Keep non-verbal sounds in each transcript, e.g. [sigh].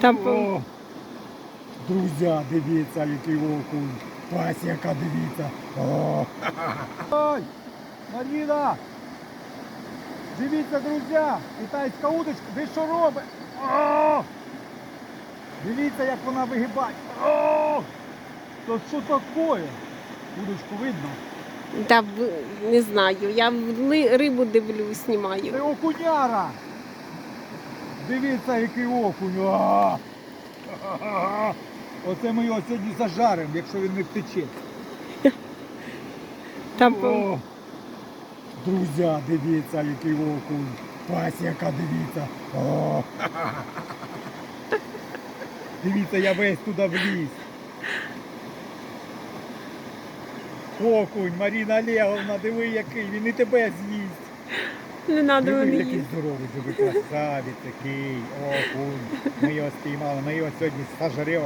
Там О, друзі, дивіться, який окунь. Пасіка, дивіться. О. [laughs] Ой, Маріна! Дивіться, друзі, китайська удочка, ви що робите? О! Дивіться, як вона вигибає. О! То що таке? Удочку видно? та, не знаю, я рибу дивлюсь, Це окуняра. Дивіться, який окунь. А! [laughs] Оце ми його сьогодні зажаримо, якщо він не втече. Там О, друзі, дивіться, який окунь. Пасіка, дивіться. О. [laughs] Дивіться, я весь туди вліз. Окунь, Маріна Олеговна, диви який, він і тебе з'їсть. Не треба мені. який здоровий, диви, красавець який, окунь. Ми його спіймали, ми його сьогодні сожрем.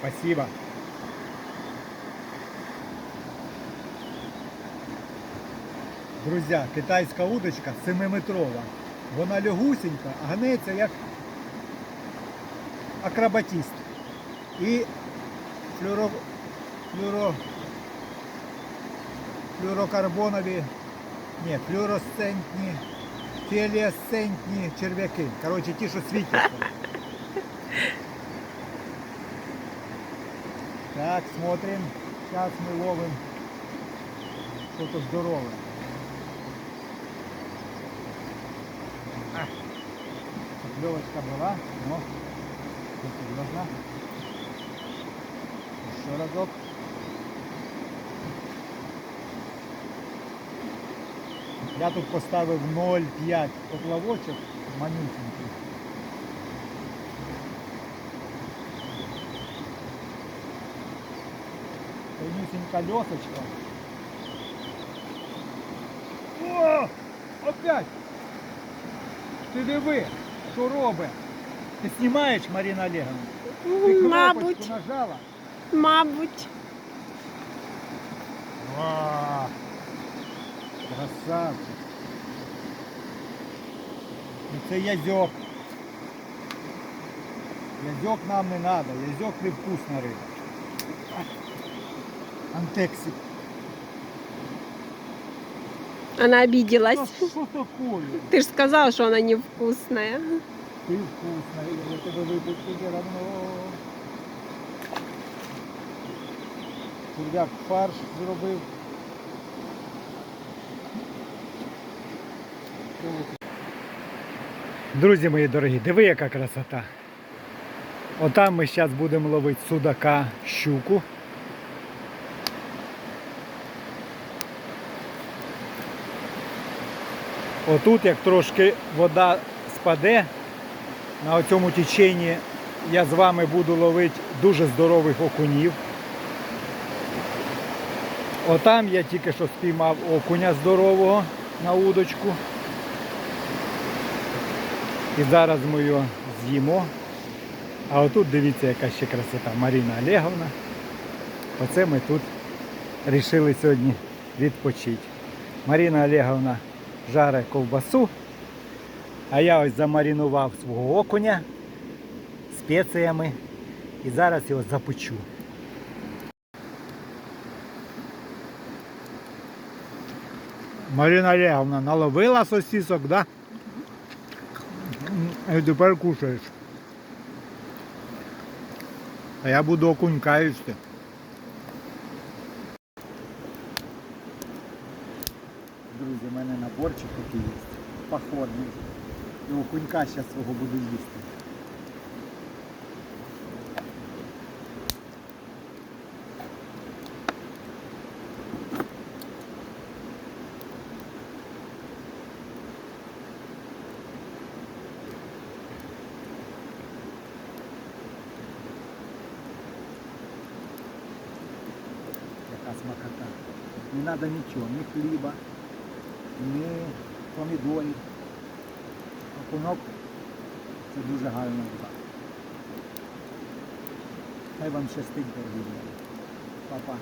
Спасибо. Друзі, китайська удочка 7-метрова. Вона лягусенька, а гнеться як акробатіст. І флюро, флюро, флюрокарбонові, ні, флюоресцентні, фіолесцентні черв'яки. Коротше, ті, що світяться. Так, смотрим. Сейчас мы ловим что-то здоровое. А, Поклевочка была, но не серьезно. Еще разок. Я тут поставив 0,5 поплавочок манюсенький. Тонюсенька лесочка. О! Опять! Ти диви, що робить? Ти знімаєш, Маріна Олеговна? Ти кнопочку Мабуть, нажала? мабуть. Ва! Красавчик. Ну це язьок. Язьок нам не треба, язьок невкусна риба. Антексик. Она обиделась. що такое? Ты же сказал, что она невкусная. Ти вкусна, я тебе випустити все равно. Черв'як фарш зробив. Друзі мої дорогі, диви яка красота. Отам ми зараз будемо ловити судака, щуку. Отут, як трошки вода спаде, на цьому теченні я з вами буду ловити дуже здорових окунів. Отам я тільки що спіймав окуня здорового на удочку. І зараз ми його з'їмо. А отут дивіться, яка ще красота. Маріна Олеговна. Оце ми тут вирішили сьогодні відпочити. Маріна Олеговна жарить ковбасу. А я ось замаринував свого окуня спеціями і зараз його запечу. Марина Олеговна наловила сосисок, да? І тепер кушаєш. А я буду окунька їсти. Друзі, в мене наборчик такий є. Походний. І окунька зараз свого буду їсти. Яка смакота. Не треба нічого, ні хліба, ні помідорів. Окунок це дуже гарна вода. Хай вам щастить, дорогі. Па-па.